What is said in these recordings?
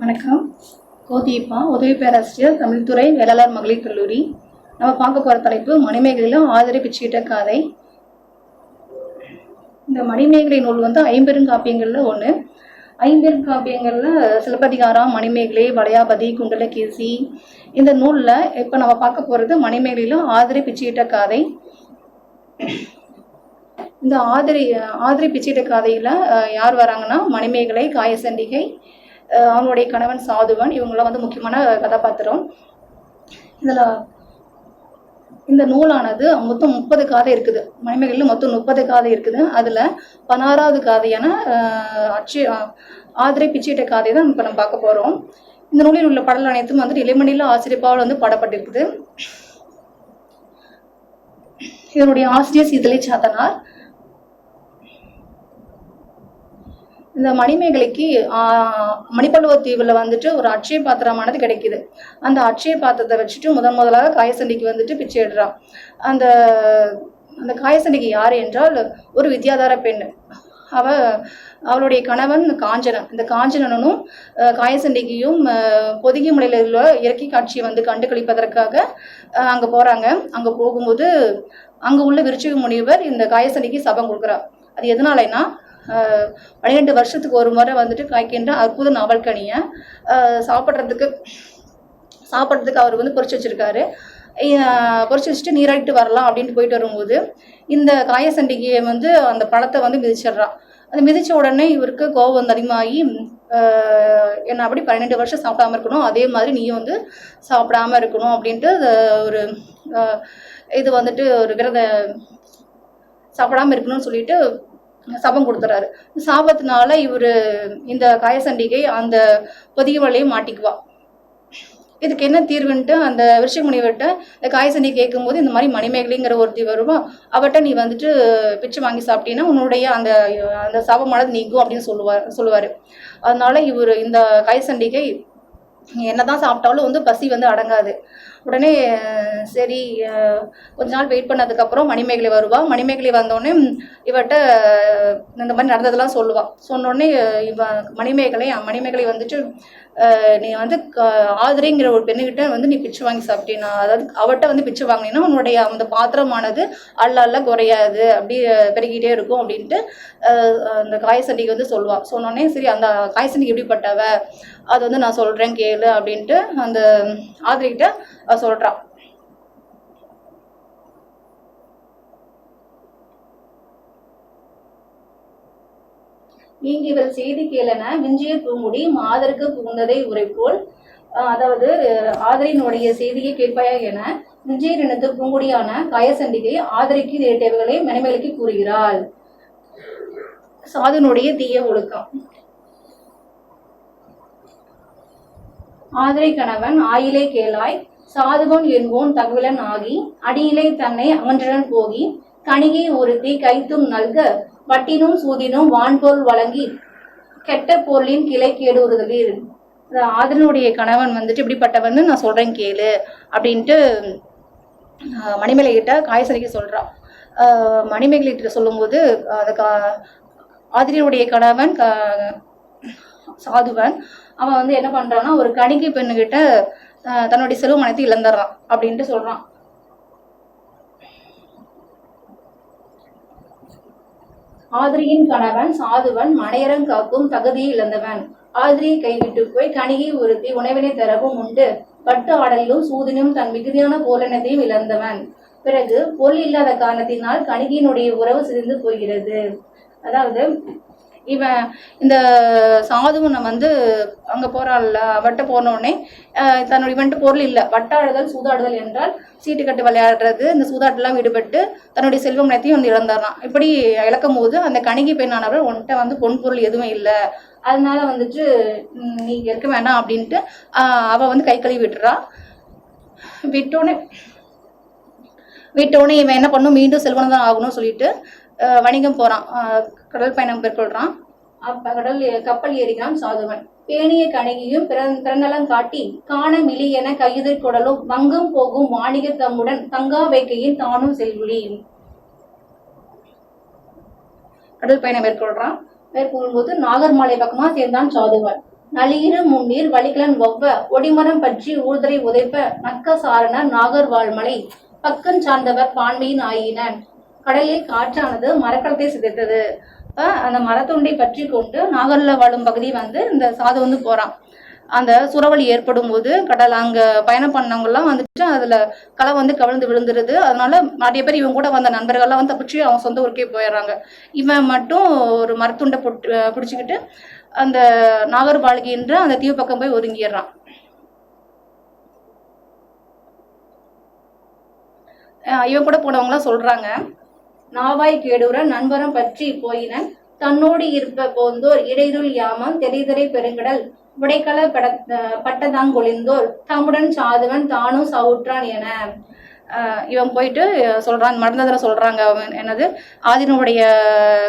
வணக்கம். கோதியப்பா உதவி பேராசிரியர் தமிழ்துறை வேளாளர் மகளிர் கல்லூரி. நம்ம பார்க்க போகிற தலைப்பு மணிமேகலையிலும் ஆதரி பிச்சுக்கிட்ட காதை. இந்த மணிமேகலை நூல் வந்து ஐம்பெருங்காப்பியங்களில் ஒன்று ஐம்பெருங்காப்பியங்களில் சிலப்பதிகாரம் மணிமேகலை வளையாபதி குண்டலகேசி. இந்த நூலில் இப்போ நம்ம பார்க்க போகிறது மணிமேகலையிலும் ஆதரி பிச்சுக்கிட்ட காதை. இந்த ஆதிரி ஆதிரி பிச்சிட்ட காதையில் யார் வராங்கன்னா மணிமேகலை காயசண்டிகை அவனுடைய கணவன் சாதுவன். இவங்கெல்லாம் வந்து முக்கியமான கதாபாத்திரம். இதில் இந்த நூலானது மொத்தம் முப்பது காதை இருக்குது. மணிமேகலையில் மொத்தம் முப்பது காதை இருக்குது. அதில் பதினாறாவது காதையான அஹ், அச்சு ஆதிரை பிச்சையிட்ட காதை தான் இப்போ நம்ம பார்க்க போகிறோம் இந்த நூலில் உள்ள படல் அனைத்தும் வந்துட்டு இளைமணியில் ஆசிரியப்பாவில் வந்து பாடப்பட்டிருக்குது. இதனுடைய ஆசிரியர் சீதலை சாத்தனார். இந்த மணிமேகலைக்கு ஆஹ், மணிப்பல்லுவ தீவில் வந்துட்டு ஒரு அட்சய பாத்திரமானது கிடைக்குது. அந்த அட்சய பாத்திரத்தை வச்சுட்டு முதன் முதலாக காயசண்டிக்கு வந்துட்டு பிச்சை இடுறான் அந்த அந்த காயசண்டிக்கு யார் என்றால் ஒரு வித்யாதார பெண். அவ அவளுடைய கணவன் காஞ்சனன் இந்த காஞ்சனனும் காயசண்டிகையும் பொதிகை மலையில் உள்ள இயற்கை காட்சியை வந்து கண்டுகளிப்பதற்காக அங்கே போகிறாங்க அங்கே போகும்போது அங்கே உள்ள விருச்சிக முனிவர் இந்த காயசண்டிக்கு சபம் கொடுக்குறார். அது எதனாலன்னா பன்னிரெண்டு வருஷத்துக்கு ஒரு முறை வந்துட்டு காய்க்கின்ற அற்புத நாவல்கனியை சாப்பிட்றதுக்கு சாப்பிட்றதுக்கு அவர் வந்து பொறிச்சு வச்சிருக்காரு. பொறிச்சு வச்சுட்டு நீராடிட்டு வரலாம் அப்படின்ட்டு போயிட்டு வரும்போது இந்த காயசண்டிகையை வந்து அந்த பழத்தை வந்து மிதிச்சிடுறான். அது மிதிச்ச உடனே இவருக்கு கோபம் வந்து அதிகமாகி என்ன அப்படி பன்னெண்டு வருஷம் சாப்பிடாம இருக்கணும் அதே மாதிரி நீயும் வந்து சாப்பிடாம இருக்கணும் அப்படின்ட்டு ஒரு இது வந்துட்டு ஒரு விரத சாப்பிடாம இருக்கணும்னு சொல்லிட்டு சபம் கொடுத்துறாரு. சாபத்தினால இவர் இந்த காயசண்டிகை அந்த பொதிய வலையை மாட்டிக்குவா. இதுக்கு என்ன தீர்வுன்ட்டு அந்த விருஷ முனிவர்கிட்ட இந்த காயசண்டி கேட்கும்போது இந்த மாதிரி மணிமேகலைங்கிற ஒருத்தி வருவா. அவட்ட நீ வந்துட்டு பிச்சை வாங்கி சாப்பிட்டீங்கன்னா உன்னுடைய அந்த அந்த சாபமானது நீங்கும் அப்படின்னு சொல்லுவார் சொல்லுவார். அதனால இவர் இந்த காயசண்டிகை என்னதான் சாப்பிட்டாலும் வந்து பசி வந்து அடங்காது. உடனே சரி கொஞ்ச நாள் வெயிட் பண்ணதுக்கப்புறம் மணிமேகலை வருவா. மணிமேகலை வந்தோடனே இவட்ட இந்த மாதிரி நடந்ததெல்லாம் சொல்லுவாள் சொன்னோடனே இவ மணிமேகலை மணிமேகலை வந்துட்டு நீ வந்து ஆதிரிங்கிற ஆதிரைங்கிற ஒரு பெண்ணுகிட்ட வந்து நீ பிச்சை வாங்கி சாப்பிட்டீனா? அதாவது அவட்ட வந்து பிச்சு வாங்கினீங்கன்னா உன்னுடைய அந்த பாத்திரமானது அல்ல அல்ல குறையாது அப்படி பெருகிட்டே இருக்கும் அப்படின்ட்டு அந்த காயசண்டிக்கு வந்து சொல்லுவாள் சொன்னோடனே சரி அந்த காயசண்டிக்கு எப்படிப்பட்டவ? அது வந்து நான் சொல்கிறேன் கேளு அப்படின்ட்டு அந்த ஆதிரிக்கிட்ட சொல்றான் சொல்றா. நீங்க இவர் செய்தி கேளன விஞ்சிய பூங்குடி மாதருக்கு புகுந்ததை உரைப்போல் அதாவது ஆதரினுடைய செய்தியை கேட்பாயா என விஜய் இனத்து பூங்குடியான கயசண்டிகை ஆதரிக்கு நேரிட்டவர்களை மணிமேலைக்கு கூறுகிறாள். சாதுனுடைய தீய ஒழுக்கம். ஆதரை கணவன் ஆயிலே கேளாய் சாதுவன் என்போன் தகவலன் ஆகி அடியிலே தன்னை அமன்றன் போகி கணிகை ஒருத்தி கைத்தும் நல்க வட்டினும் சூதினும் வான்பொருள் வழங்கி கெட்ட பொருளின் கிளை கேடுறுதலில் ஆதரனுடைய கணவன் வந்துட்டு இப்படிப்பட்டவன்னு நான் சொல்றேன் கேளு அப்படின்ட்டு ஆஹ் மணிமேலை கிட்ட சொல்றான். மணிமேகலை கிட்ட சொல்லும்போது அந்த கா ஆதிரியனுடைய கணவன் க சாதுவன் அவன் வந்து என்ன பண்றான்னா ஒரு கணிகை பெண்ணுகிட்ட தன்னுடைய செல்வம் அனைத்து இழந்துடுறான் அப்படின்ட்டு சொல்றான். ஆதிரியின் கணவன் சாதுவன் மனையரம் காக்கும் தகுதியை இழந்தவன். ஆதிரியை கைவிட்டு போய் கணிகை ஒருத்தி உணவினை தரவும் உண்டு. பட்டு ஆடலிலும் சூதினும் தன் மிகுதியான போலனத்தையும் இழந்தவன். பிறகு பொருள் இல்லாத காரணத்தினால் கணிகையினுடைய உறவு சிரிந்து போகிறது. அதாவது இவன் இந்த சாதுவனை வந்து அங்க போறாள்ல வட்ட போன உடனே தன்னுடைய இவன்ட்டு பொருள் இல்லை. வட்டாடுதல் சூதாடுதல் என்றால் சீட்டு கட்டு விளையாடுறது இந்த சூதாட்டெல்லாம் ஈடுபட்டு தன்னுடைய செல்வம் நிலத்தையும் வந்து இழந்தாராம் இப்படி இழக்கும் போது அந்த கணிகை பெண்ணானவர் உன்கிட்ட வந்து பொன் பொருள் எதுவும் இல்லை. அதனால வந்துட்டு நீ இருக்க வேணாம் அப்படின்ட்டு அவள் அவ வந்து கை கழுவி விட்டுறா. விட்டோடனே விட்டோடனே இவன் என்ன பண்ணும்? மீண்டும் செல்வனம் தான் ஆகணும்னு சொல்லிட்டு வணிகம் போறான். கடல் பயணம் மேற்கொள்றான். கடல் கப்பல் ஏறினான் சாதுவன். பேணிய கணிகையும் பிறநலம் காட்டி காண மிளி என கையுதிர் குடலும் வங்கம் போகும் வாணிக தம்முடன் தங்கா வைக்கையின் தானும் செல்வழி கடல் பயணம் மேற்கொள்றான். மேற்கொள்ளும்போது நாகர்மலை பக்கமா சேர்ந்தான் சாதுவன். நளியிரு முன்னீர் வலிகலன் ஒவ்வ ஒடிமரம் பற்றி ஊர்தரை உதைப்ப நக்க சாரண நாகர்வாழ்மலை பக்கம் சார்ந்தவர் பான்மையின் ஆயினன். கடலில் காற்றானது மரக்கலத்தை சிதைத்தது. அந்த மரத்துண்டை பற்றி கொண்டு நாகர்ல வாழும் பகுதி வந்து இந்த சாது வந்து போறான். அந்த சுரவழி ஏற்படும் போது கடல் அங்க பயணம் பண்ணவங்க எல்லாம் வந்துட்டு அதுல களை வந்து கவிழ்ந்து விழுந்துருது. அதனால நிறைய பேர் இவன் கூட வந்த நண்பர்கள்லாம் வந்து தப்பிச்சு அவன் சொந்த ஊருக்கே போயிடுறாங்க. இவன் மட்டும் ஒரு மரத்துண்டை பொட்டு பிடிச்சிக்கிட்டு அந்த நாகர்பாலிகின்ற அந்த தீவு பக்கம் போய் ஒதுங்கிடுறான். இவன் கூட போனவங்களாம் சொல்றாங்க. நாவாய் கேடுற நண்பரம் பற்றி போயினன். தன்னோடு இருப்ப போந்தோர் இடைதுள் யாமம் தெரிதரை பெருங்கடல். உடைக்கல பட பட்டதாங்கொழிந்தோர் தம்முடன் சாதுவன் தானும் சவுற்றான் என. இவன் போயிட்டு சொல்றான் மடந்ததில் சொல்றாங்க அவன் என்னது? ஆதினுடைய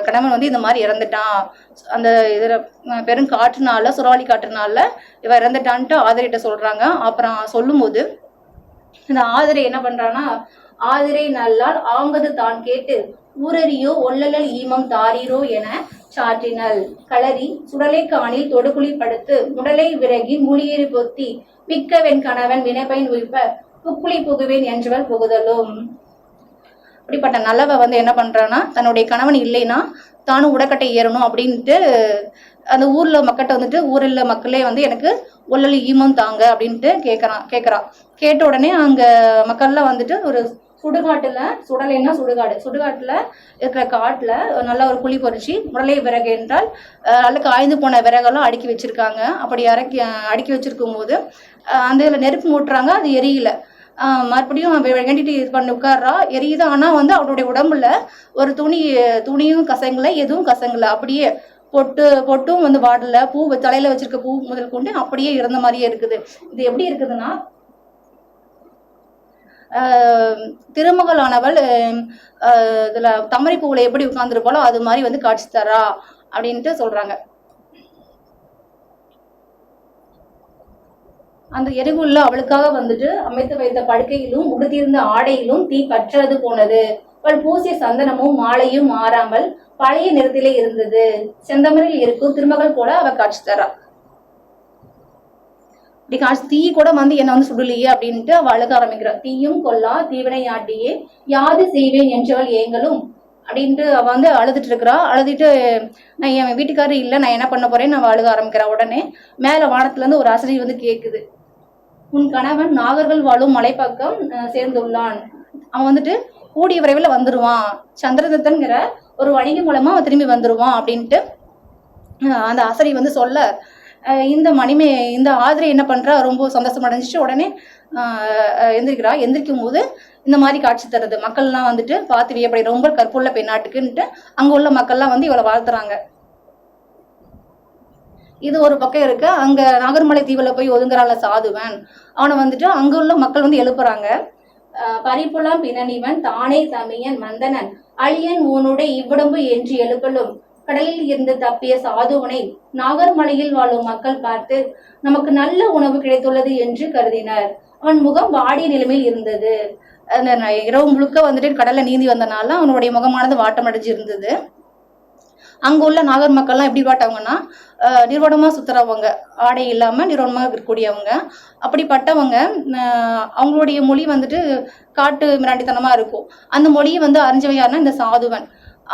கணவன் வந்து இந்த மாதிரி இறந்துட்டான். அந்த இதுல பெரும் காற்றுனால சுறாவளி காற்றுனால இவன் இறந்துட்டான்ட்டு ஆதிரிட்ட சொல்றாங்க. அப்புறம் சொல்லும்போது இந்த ஆதிரை என்ன பண்றான்னா ஆதிரை நல்லால் ஆங்கது தான் கேட்டு ஊரறியோ ஒல்லலல் ஈமம் தாரீரோ என சாற்றினல் களரி சுடலை காணில் தொடுகுழி படுத்து முடலை விறகி மூலியறி பொத்தி மிக்கவன் கணவன் வினைப்பயன் உயிர்ப்ப புக்குழி புகுவேன் என்றவள் புகுதலும். அப்படிப்பட்ட நல்லவ வந்து என்ன பண்றான்னா தன்னுடைய கணவன் இல்லைன்னா தானும் உடக்கட்டை ஏறணும் அப்படின்ட்டு அந்த ஊர்ல மக்கள்கிட்ட வந்துட்டு ஊரில் மக்களே வந்து எனக்கு ஒல்லல் ஈமம் தாங்க அப்படின்ட்டு கேட்கறான் கேட்கறான் கேட்ட உடனே அங்க மக்கள்லாம் வந்துட்டு ஒரு சுடுகாட்டுல சுடலைன்னா சுடுகாடு. சுடுகாட்டுல இருக்கிற காட்டுல நல்ல ஒரு குழி பொறிச்சு முரளை விறகு என்றால் நல்ல காய்ந்து போன விறகெல்லாம் அடுக்கி வச்சிருக்காங்க. அப்படி இறக்கி அடுக்கி வச்சிருக்கும் போது அந்த இதில் நெருப்பு மூட்டுறாங்க அது எரியல. மறுபடியும் அவன் வேண்டிட்டு இது பண்ணி உட்கார்றா. எரியுது. ஆனால் வந்து அவனுடைய உடம்புல ஒரு துணி துணியும் கசங்கலை எதுவும் கசங்கலை. அப்படியே பொட்டு பொட்டும் வந்து வாடல. பூ வ- தலையில வச்சிருக்க பூ முதல் கொண்டு அப்படியே இருந்த மாதிரியே இருக்குது. இது எப்படி இருக்குதுன்னா திருமகளானவள் ஆஹ் இதுல தமரை பூவுல எப்படி உட்கார்ந்துருப்பாளோ அது மாதிரி வந்து காட்சி தரா அப்படின்ட்டு சொல்றாங்க. அந்த எரிகுள்ள அவளுக்காக வந்துட்டு அமைத்து வைத்த படுக்கையிலும் உடுத்தியிருந்த ஆடையிலும் தீ பற்றது போனது. அவள் பூசிய சந்தனமும் மாலையும் மாறாமல் பழைய நிறத்திலே இருந்தது. செந்தமரில் இருக்கும் திருமகள் போல அவ காட்சி தரா. பிகாஸ் தீ கூட வந்து என்ன வந்து சுடலையே அப்படின்ட்டு அவ அழுக ஆரம்பிக்கிறா. தீயும் கொல்லா தீவினையாட்டியே யாது செய்வேன் என்றவள் ஏங்களும் அப்படின்ட்டு அவ வந்து அழுதுட்டு இருக்கிறா. அழுதுட்டு நான் என் வீட்டுக்காரர் இல்லை நான் என்ன பண்ண போறேன்னு நான் அழுக ஆரம்பிக்கிறேன் உடனே. மேல வானத்துல இருந்து ஒரு அசரி வந்து கேக்குது. உன் கணவன் நாகர்கள் வாழும் மலைப்பக்கம் அஹ், சேர்ந்துள்ளான். அவன் வந்துட்டு கூடிய விரைவில் வந்துருவான். சந்திரதத்தன்கிற ஒரு வணிக மூலமா அவன் திரும்பி வந்துருவான் அப்படின்ட்டு அந்த அசரி வந்து சொல்ல இந்த மணிமே இந்த ஆதிரை என்ன பண்றா? ரொம்ப சந்தோஷம் அடைஞ்சிச்சு. உடனே எந்திரிக்கிறா. எந்திரிக்கும் போது இந்த மாதிரி காட்சி தருது. மக்கள்லாம் வந்துட்டு பார்த்து வியப்படை ரொம்ப கற்புள்ள பெண்ணாட்டுக்குன்ட்டு அங்க உள்ள மக்கள்லாம் வந்து இவளை வாழ்த்துறாங்க. இது ஒரு பக்கம் இருக்கு. அங்க நாகர்மலை தீவுல போய் ஒதுங்குறால சாதுவன். அவனை வந்துட்டு அங்க உள்ள மக்கள் வந்து எழுப்புறாங்க. அஹ் பரிபுலாம் பிணனிவன் தானே தமியன் மந்தனன். அழியன் உன்னுடைய இவ்வுடம்பு என்று எழுப்பலும். கடலில் இருந்து தப்பிய சாதுவனை நாகர்மலையில் வாழும் மக்கள் பார்த்து நமக்கு நல்ல உணவு கிடைத்துள்ளது என்று கருதினர். அவன் முகம் வாடிய நிலைமையில் இருந்தது. அந்த இரவு முழுக்க வந்துட்டு கடல்ல நீந்தி வந்தனால அவனுடைய முகமானது வாட்டமடைஞ்சு இருந்தது அங்க உள்ள நாகர் மக்கள்லாம் எப்படி பாட்டவங்கன்னா அஹ் நிர்வாணமா சுத்துறவங்க. ஆடை இல்லாம நிர்வாணமா இருக்கக்கூடியவங்க. அப்படிப்பட்டவங்க அவங்களுடைய மொழி வந்துட்டு காட்டு மிராண்டித்தனமா இருக்கும். அந்த மொழியை வந்து அறிஞ்சவையான யாருன்னா இந்த சாதுவன்.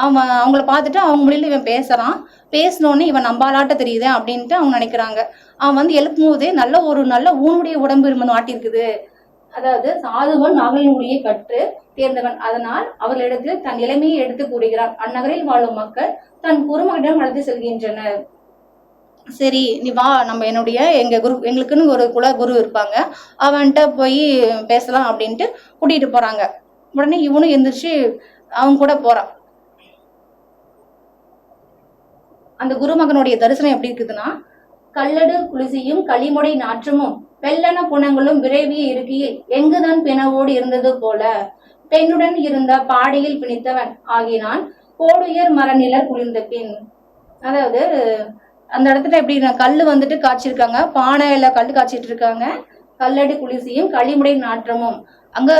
அவன் அவங்கள பார்த்துட்டு அவங்க மொழியில இவன் பேசுறான். பேசினோடனே இவன் நம்பாலாட்ட தெரியுது அப்படின்ட்டு அவங்க நினைக்கிறாங்க. அவன் வந்து எழுப்பும் போதே நல்ல ஒரு நல்ல ஊனுடைய உடம்பு இருமன் மாட்டிருக்குது அதாவது சாதுவன் நாகலினுடைய கற்று தேர்ந்தவன். அதனால் அவர்களிடத்தில் தன் நிலைமையை எடுத்து கூறுகிறான் அந்நகரில் வாழும் மக்கள் தன் குருமகனிடம் அழைத்து செல்கின்றனர். சரி நீ வா நம்ம என்னுடைய எங்க குரு எங்களுக்குன்னு ஒரு குல குரு இருப்பாங்க. அவன்கிட்ட போய் பேசலாம் அப்படின்ட்டு கூட்டிட்டு போறாங்க. உடனே இவனும் எந்திரிச்சு அவன் கூட போறான். அந்த குருமகனுடைய தரிசனம் எப்படி இருக்குதுன்னா கல்லடு குளிசியும் களிமுடை நாற்றமும் வெள்ளன புணங்களும் விரைவிய இருக்கியே எங்குதான் பிணவோடு இருந்தது போல பெண்ணுடன் இருந்த பாடையில் பிணித்தவன் ஆகினான் கோடுயர் மரநிலர் குளிர்ந்த பின். அதாவது அந்த இடத்துல எப்படி கல் வந்துட்டு காய்ச்சிருக்காங்க பானையில கல் காய்ச்சிட்டு இருக்காங்க கல்லடி குளிசியும் களிமுடை நாற்றமும். அங்க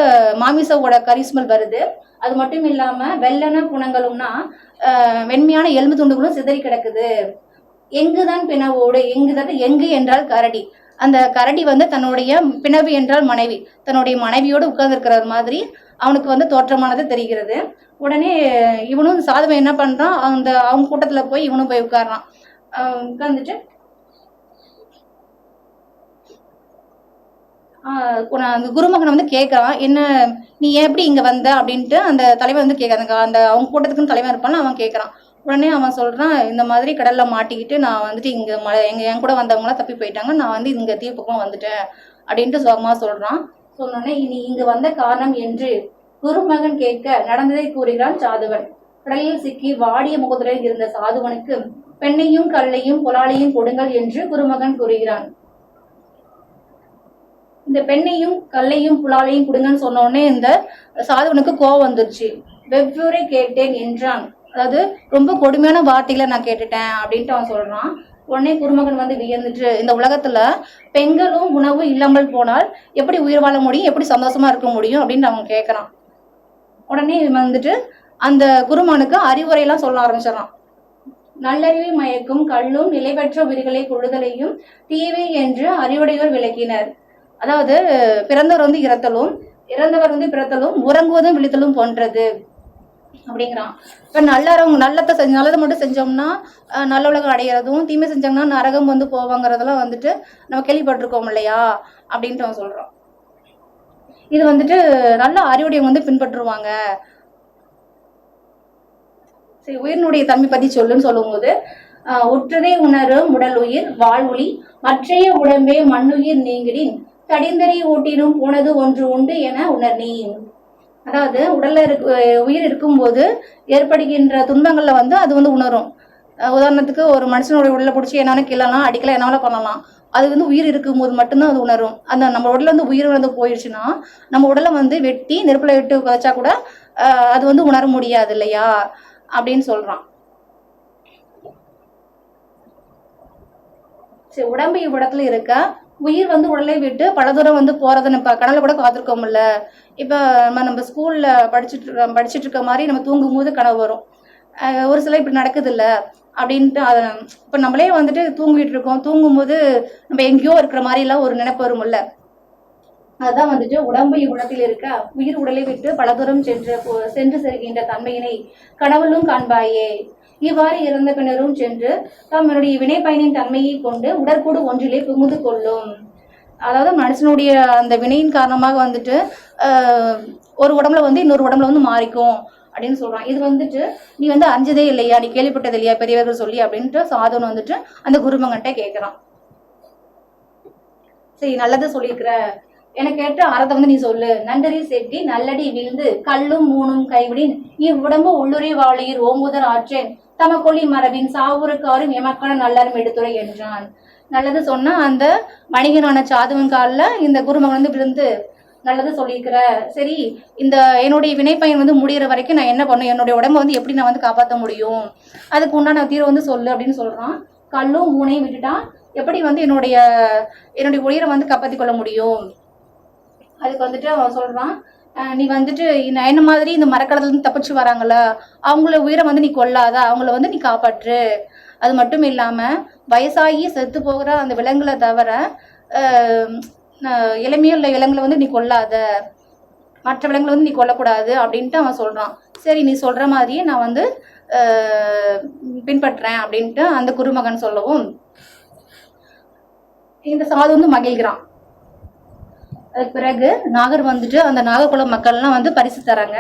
மாமிசவோட கரிஸ்மல் வருது. அது மட்டும் இல்லாம வெள்ளன புணங்களும்னா வெண்மையான எலும்பு துண்டுகளும் சிதறி கிடக்குது. எங்குதான் பிணவோடு எங்குதான் எங்கு என்றால் கரடி. அந்த கரடி வந்து தன்னுடைய பிணவு என்றால் மனைவி. தன்னுடைய மனைவியோடு உட்கார்ந்துருக்கிற மாதிரி அவனுக்கு வந்து தோற்றமானது தெரிகிறது. உடனே இவனும் சாதவன் என்ன பண்றான்? அந்த அவங்க கூட்டத்துல போய் இவனும் போய் உட்கார்றான். உட்கார்ந்துட்டு ஆஹ் குண- அந்த குருமகன் வந்து கேட்கறான் என்ன நீ ஏன் எப்படி இங்க வந்த? அப்படின்ட்டு அந்த தலைவர் வந்து கேட்கறாங்க அந்த அவங்க கூட்டத்துக்குன்னு தலைவன் இருப்பான் அவன் கேட்கறான் உடனே அவன் சொல்றான் இந்த மாதிரி கடல்ல மாட்டிக்கிட்டு நான் வந்துட்டு இங்க ம எங்க என் கூட வந்தவங்களாம் தப்பி போயிட்டாங்க. நான் வந்து இங்க தீபக்கம் வந்துட்டேன் அப்படின்ட்டு சோகமா சொல்றான். சொன்னோடனே இனி இங்கு வந்த காரணம் என்று குருமகன் கேட்க நடந்ததை கூறுகிறான் சாதுவன். கடலில் சிக்கி வாடிய முகத்துடன் இருந்த சாதுவனுக்கு பெண்ணையும் கல்லையும் புலாலையும் கொடுங்கள் என்று குருமகன் கூறுகிறான். இந்த பெண்ணையும் கல்லையும் புலாலையும் கொடுங்கன்னு சொன்னோடனே இந்த சாதுவனுக்கு கோவம் வந்துருச்சு. வெவ்வேறு கேட்டேன் என்றான். அதாவது ரொம்ப கொடுமையான வார்த்தைகளை நான் கேட்டுட்டேன் அப்படின்ட்டு அவன் சொல்றான். உடனே குருமகன் வந்து வியந்துட்டு இந்த உலகத்துல பெண்களும் உணவும் இல்லாமல் போனால் எப்படி உயிர் வாழ முடியும்? எப்படி சந்தோஷமா இருக்க முடியும்? அப்படின்னு அவன் கேட்கறான் உடனே இவன் வந்துட்டு அந்த குருமகனுக்கு அறிவுரையெல்லாம் சொல்ல ஆரம்பிச்சிடறான். நல்லறிவை மயக்கும் கல்லும் நிலைபெற்ற உயிர்களை கொள்ளுதலையும் தீவை என்று அறிவுடையோர் விளக்கினர். அதாவது பிறந்தவர் வந்து இறத்தலும் இறந்தவர் வந்து பிறத்தலும் உறங்குவதும் விழித்தலும் போன்றது அப்படிங்கிறான். இப்ப நல்லறவங்க நல்லத்தை செஞ்ச நல்லதை மட்டும் செஞ்சோம்னா நல்ல உலகம் அடையிறதும் தீமை செஞ்சாங்கன்னா நரகம் வந்து போவாங்கிறதெல்லாம் வந்துட்டு நம்ம கேள்விப்பட்டிருக்கோம் இல்லையா? அப்படின்ட்டு அவன் சொல்றான். இது வந்துட்டு நல்ல அறிவுடையவங்க வந்து பின்பற்றுவாங்க. சரி உயிரினுடைய தன்மை பத்தி சொல்லுன்னு சொல்லும்போது ஆஹ், உற்றதை உணரும் உடல் உயிர் வாழ்வுளி மற்றைய உடம்பே மண்ணுயிர் நீங்கிடின். கடிந்தறி ஊட்டினும் போனது ஒன்று உண்டு என உணர்நீ அதாவது உடல்ல இருக்கு உயிர் இருக்கும்போது ஏற்படுகின்ற துன்பங்கள்ல வந்து அது வந்து உணரும். உதாரணத்துக்கு ஒரு மனுஷனுடைய உள்ள பிடிச்சி என்னாலும் கிள்ளலாம் அடிக்கலாம் என்னால பண்ணலாம் அது வந்து உயிர் இருக்கும்போது மட்டும்தான் அது உணரும். அந்த நம்ம உடல்ல வந்து உயிர் வந்து போயிடுச்சுன்னா நம்ம உடலை வந்து வெட்டி நெருப்புல விட்டு வச்சா கூட அது வந்து உணர முடியாது இல்லையா? அப்படின்னு சொல்றான். சரி உடம்பு இவ்விடத்துல இருக்க? உயிர் வந்து உடலை விட்டு பல தூரம் வந்து போறதை நம்ம கடல்ல கூட பார்த்துருக்கோம்ல இப்ப நம்ம நம்ம ஸ்கூல்ல படிச்சுட்டு படிச்சுட்டு இருக்க மாதிரி நம்ம தூங்கும் போது கனவு வரும். ஒரு சில இப்படி நடக்குது இல்ல அப்படின்ட்டு அதை இப்ப நம்மளே வந்துட்டு தூங்கிட்டு இருக்கோம். தூங்கும்போது நம்ம எங்கேயோ இருக்கிற மாதிரி எல்லாம் ஒரு நினைப்பு வரும்ல அதுதான் வந்துட்டு உடம்பு இவ்வுலத்தில் இருக்க உயிர் உடலை விட்டு பல தூரம் சென்று சென்று செல்கின்ற தன்மையினை கனவுளும் காண்பாயே. இவ்வாறு இறந்த பின்னரும் சென்று தம்முடைய வினை பயனின் தன்மையை கொண்டு உடற்கூடு ஒன்றிலே புகுந்து கொள்ளும். அதாவது மனுஷனுடைய அந்த வினையின் காரணமாக வந்துட்டு ஒரு உடம்புல வந்து இன்னொரு உடம்புல வந்து மாறிக்கும் அப்படின்னு சொல்றான். இது வந்துட்டு நீ வந்து அறிஞ்சதே இல்லையா? நீ கேள்விப்பட்டது இல்லையா? பெரியவர்கள் சொல்லி அப்படின்ட்டு சாதன் வந்துட்டு அந்த குருமங்கிட்ட கேட்கிறான் சரி நல்லது சொல்லியிருக்கிற. எனக்கு கேட்ட அறத்தை வந்து நீ சொல்லு. நன்றி செட்டி நல்லடி வீழ்ந்து கல்லும் மூணும் கைவிடின் இவ்வுடம்பு உள்ளுரை வாழியர் ஓம்புதர் ஆற்றேன். தமக்கொல்லி மரபின் சாவுருக்காரும் எமக்கான நல்லாரும் எடுத்துரை என்றான். நல்லது சொன்னா அந்த வணிகனான சாதுவன் காலில் இந்த குருமகன் வந்து விழுந்து நல்லது சொல்லியிருக்கிற சரி இந்த என்னுடைய வினைப்பயன் வந்து முடிகிற வரைக்கும் நான் என்ன பண்ணும்? என்னுடைய உடம்ப வந்து எப்படி நான் வந்து காப்பாற்ற முடியும்? அதுக்கு உண்டான தீர்வு வந்து சொல்லு அப்படின்னு சொல்றான். கல்லும் மூனையும் விட்டுட்டா எப்படி வந்து என்னுடைய என்னுடைய உயிரை வந்து காப்பாற்றி கொள்ள முடியும்? அதுக்கு வந்துட்டு அவன் சொல்றான் நீ வந்துட்டு என்ன மாதிரி இந்த மரக்கடத்துல தப்பிச்சு வராங்கல்ல அவங்கள உயிரை வந்து நீ கொல்லாத அவங்கள வந்து நீ காப்பாற்று. அது மட்டும் இல்லாம வயசாகி செத்து போகிற அந்த விலங்குகளை தவிர இளமையுள்ள விலங்குகளை வந்து நீ கொல்லாத. மற்ற விலங்குகளை வந்து நீ கொல்லக்கூடாது அப்படின்ட்டு அவன் சொல்றான். சரி நீ சொல்ற மாதிரியே நான் வந்து பின்பற்றுறேன் பின்பற்றேன் அப்படின்ட்டு அந்த குருமகன் சொல்லவும் இந்த சாது வந்து மகிழ்கிறான். அதுக்கு பிறகு நாகர் வந்துட்டு அந்த நாகர்குல மக்கள்லாம் வந்து பரிசு தராங்க.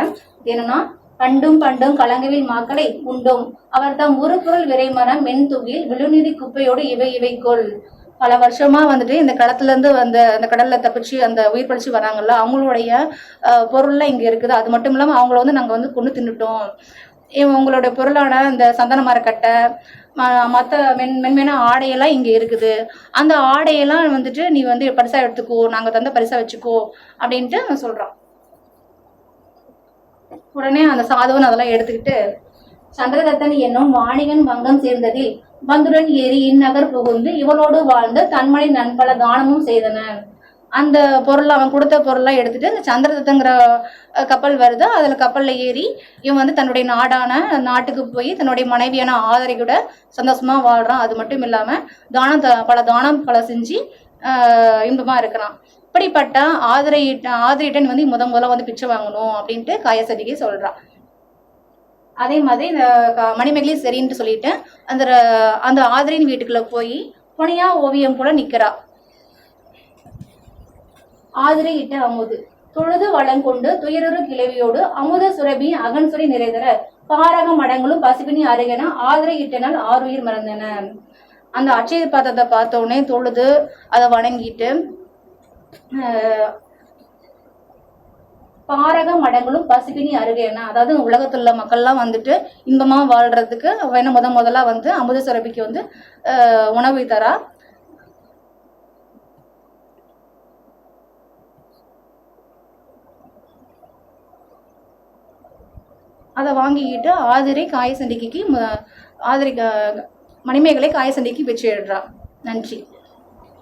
என்னன்னா பண்டும் பண்டும் கலங்கவில் மாக்களை உண்டும். அவர் தம் ஒரு பொருள் விரைமரம் மென் துகில் விழுநிதி குப்பையோடு இவை இவைக்கொள் பல வருஷமா வந்துட்டு இந்த கடத்துலேருந்து இருந்து வந்த அந்த கடல்ல தப்பிச்சு அந்த உயிர் பழிச்சு வராங்கல்ல அவங்களுடைய பொருள்லாம் இங்க இருக்குது. அது மட்டும் இல்லாம அவங்கள வந்து நாங்க வந்து கொண்டு தின்னுட்டோம். உங்களோட பொருளான இந்த சந்தன மரக்கட்டை ம- மென் மென்மையான ஆடையெல்லாம் இங்கே இருக்குது. அந்த ஆடையெல்லாம் வந்துட்டு நீ வந்து பரிசா எடுத்துக்கோ நாங்கள் தந்த பரிசா வச்சுக்கோ அப்படின்ட்டு அவன் சொல்கிறான் உடனே அந்த சாதுவன் அதெல்லாம் எடுத்துக்கிட்டு சந்திரதத்தன் என்னும் வாணிகன் வங்கம் சேர்ந்ததில் பந்துரன் ஏறி இந்நகர் புகுந்து இவனோடு வாழ்ந்து தன்மனை நண்பல தானமும் செய்தனர் அந்த பொருள் அவன் கொடுத்த பொருள்லாம் எடுத்துட்டு அந்த சந்திரதத்தங்கிற கப்பல் வருது. அதில் கப்பலில் ஏறி இவன் வந்து தன்னுடைய நாடான நாட்டுக்கு போய் தன்னுடைய மனைவியான ஆதரை கூட சந்தோஷமாக வாழ்கிறான் அது மட்டும் இல்லாமல் தானம் த- பல தானம் பல செஞ்சு இன்பமாக இருக்கிறான். இப்படிப்பட்ட ஆதரை ஆதரிட்டன் வந்து முத முதல்ல வந்து பிச்சை வாங்கணும் அப்படின்ட்டு காயசதிகை சொல்கிறான் அதே மாதிரி இந்த க- சரின்ட்டு சொல்லிட்டு அந்த ர- அந்த ஆதரின் வீட்டுக்குள்ளே போய் புனையா ஓவியம் கூட நிற்கிறா ஆதிரையிட்ட இட்ட அமுது. தொழுது வளங்கொண்டு துயரொரு கிளவியோடு அமுத சுரபி அகன்சுரை நிறைதர. பாரக மடங்களும் பசிபினி அருகென ஆதிரை இட்டனால் ஆறுயிர் மறந்தன. அந்த அட்சய பாத்திரத்தை பார்த்த உடனே தொழுது அதை வணங்கிட்டு பாரக மடங்களும் பசிபினி அருகேனா அதாவது உலகத்துல உள்ள மக்கள்லாம் வந்துட்டு இன்பமா வாழ்றதுக்கு வேணா முத முதல்ல வந்து அமுத சுரபிக்கு வந்து உணவு தரா. அதை வாங்கிக்கிட்டு ஆதிரை காயசண்டிக்கு ஆதிரை மணிமேகலை காயசண்டிக்கு பிச்சை எடுறா நன்றி.